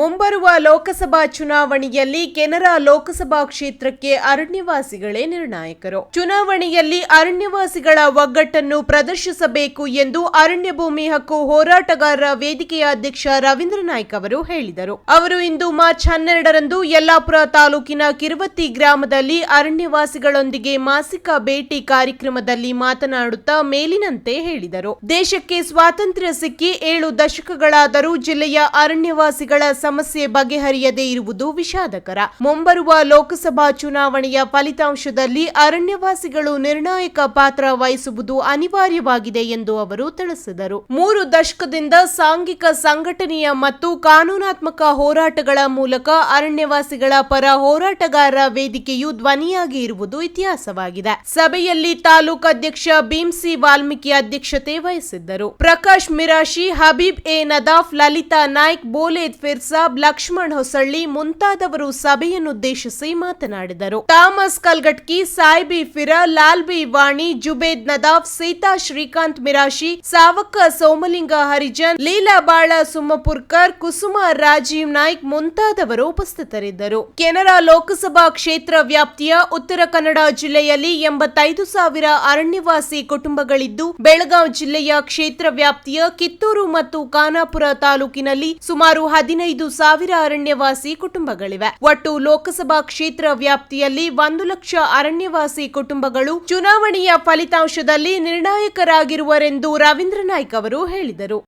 ಮುಂಬರುವ ಲೋಕಸಭಾ ಚುನಾವಣೆಯಲ್ಲಿ ಕೆನರಾ ಲೋಕಸಭಾ ಕ್ಷೇತ್ರಕ್ಕೆ ಅರಣ್ಯವಾಸಿಗಳೇ ನಿರ್ಣಾಯಕರು. ಚುನಾವಣೆಯಲ್ಲಿ ಅರಣ್ಯವಾಸಿಗಳ ಒಗ್ಗಟ್ಟನ್ನು ಪ್ರದರ್ಶಿಸಬೇಕು ಎಂದು ಅರಣ್ಯ ಭೂಮಿ ಹಕ್ಕು ಹೋರಾಟಗಾರರ ವೇದಿಕೆಯ ಅಧ್ಯಕ್ಷ ರವೀಂದ್ರ ನಾಯ್ಕ ಅವರು ಹೇಳಿದರು. ಅವರು ಇಂದು ಮಾರ್ಚ್ ಹನ್ನೆರಡರಂದು ಯಲ್ಲಾಪುರ ತಾಲೂಕಿನ ಕಿರುವತ್ತಿ ಗ್ರಾಮದಲ್ಲಿ ಅರಣ್ಯವಾಸಿಗಳೊಂದಿಗೆ ಮಾಸಿಕ ಭೇಟಿ ಕಾರ್ಯಕ್ರಮದಲ್ಲಿ ಮಾತನಾಡುತ್ತಾ ಮೇಲಿನಂತೆ ಹೇಳಿದರು. ದೇಶಕ್ಕೆ ಸ್ವಾತಂತ್ರ್ಯ ಸಿಕ್ಕಿ ಏಳು ದಶಕಗಳಾದರೂ ಜಿಲ್ಲೆಯ ಅರಣ್ಯವಾಸಿಗಳ ಸಮಸ್ಯೆ ಬಗೆಹರಿಯದೇ ಇರುವುದು ವಿಷಾದಕರ. ಮುಂಬರುವ ಲೋಕಸಭಾ ಚುನಾವಣೆಯ ಫಲಿತಾಂಶದಲ್ಲಿ ಅರಣ್ಯವಾಸಿಗಳು ನಿರ್ಣಾಯಕ ಪಾತ್ರ ವಹಿಸುವುದು ಅನಿವಾರ್ಯವಾಗಿದೆ ಎಂದು ಅವರು ತಿಳಿಸಿದರು. ಮೂರು ದಶಕದಿಂದ ಸಾಂಘಿಕ ಸಂಘಟನೆಯ ಮತ್ತು ಕಾನೂನಾತ್ಮಕ ಹೋರಾಟಗಳ ಮೂಲಕ ಅರಣ್ಯವಾಸಿಗಳ ಪರ ಹೋರಾಟಗಾರರ ವೇದಿಕೆಯು ಧ್ವನಿಯಾಗಿ ಇರುವುದು ಇತಿಹಾಸವಾಗಿದೆ. ಸಭೆಯಲ್ಲಿ ತಾಲೂಕು ಅಧ್ಯಕ್ಷ ಭೀಮ್ಸಿ ವಾಲ್ಮೀಕಿ ಅಧ್ಯಕ್ಷತೆ ವಹಿಸಿದ್ದರು. ಪ್ರಕಾಶ್ ಮಿರಾಶಿ, ಹಬೀಬ್ ಎ ನದಾಫ್, ಲಲಿತಾ ನಾಯ್ಕ್ ಬೋಲೇದ್ ಫಿರ್ಸಾಬ್ ಲಕ್ಷ್ಮಣ್ ಹೊಸಳ್ಳಿ ಮುಂತಾದವರು ಸಭೆಯನ್ನುದ್ದೇಶಿಸಿ ಮಾತನಾಡಿದರು. ಥಾಮಸ್ ಕಲ್ಗಟ್ಕಿ, ಸಾಯ್ಬಿ ಫಿರಾ, ಲಾಲ್ಬಿ ವಾಣಿ, ಜುಬೇದ್ ನದಾಫ್, ಸೀತಾ ಶ್ರೀಕಾಂತ್ ಮಿರಾಶಿ, ಸಾವಕ್ಕ ಸೋಮಲಿಂಗ ಹರಿಜನ್, ಲೀಲಾ ಬಾಳ ಸುಮ್ಮಪುರ್ಕರ್, ಕುಸುಮ ರಾಜೀವ್ ನಾಯ್ಕ್ ಮುಂತಾದವರು ಉಪಸ್ಥಿತರಿದ್ದರು. ಕೆನರಾ ಲೋಕಸಭಾ ಕ್ಷೇತ್ರ ವ್ಯಾಪ್ತಿಯ ಉತ್ತರ ಕನ್ನಡ ಜಿಲ್ಲೆಯಲ್ಲಿ ಎಂಬತ್ತೈದು ಸಾವಿರ ಅರಣ್ಯವಾಸಿ ಕುಟುಂಬಗಳಿದ್ದು, ಬೆಳಗಾವಿ ಜಿಲ್ಲೆಯ ಕ್ಷೇತ್ರ ವ್ಯಾಪ್ತಿಯ ಕಿತ್ತೂರು ಮತ್ತು ಖಾನಾಪುರ ತಾಲೂಕಿನಲ್ಲಿ ಸುಮಾರು ಹದಿನೈದು ಸಾವಿರ ಅರಣ್ಯವಾಸಿ ಕುಟುಂಬಗಳಿವೆ. ಒಟ್ಟು ಲೋಕಸಭಾ ಕ್ಷೇತ್ರ ವ್ಯಾಪ್ತಿಯಲ್ಲಿ ಒಂದು ಲಕ್ಷ ಅರಣ್ಯವಾಸಿ ಕುಟುಂಬಗಳು ಚುನಾವಣೆಯ ಫಲಿತಾಂಶದಲ್ಲಿ ನಿರ್ಣಾಯಕರಾಗಿರುವರೆಂದು ರವೀಂದ್ರ ನಾಯ್ಕ ಅವರು ಹೇಳಿದರು.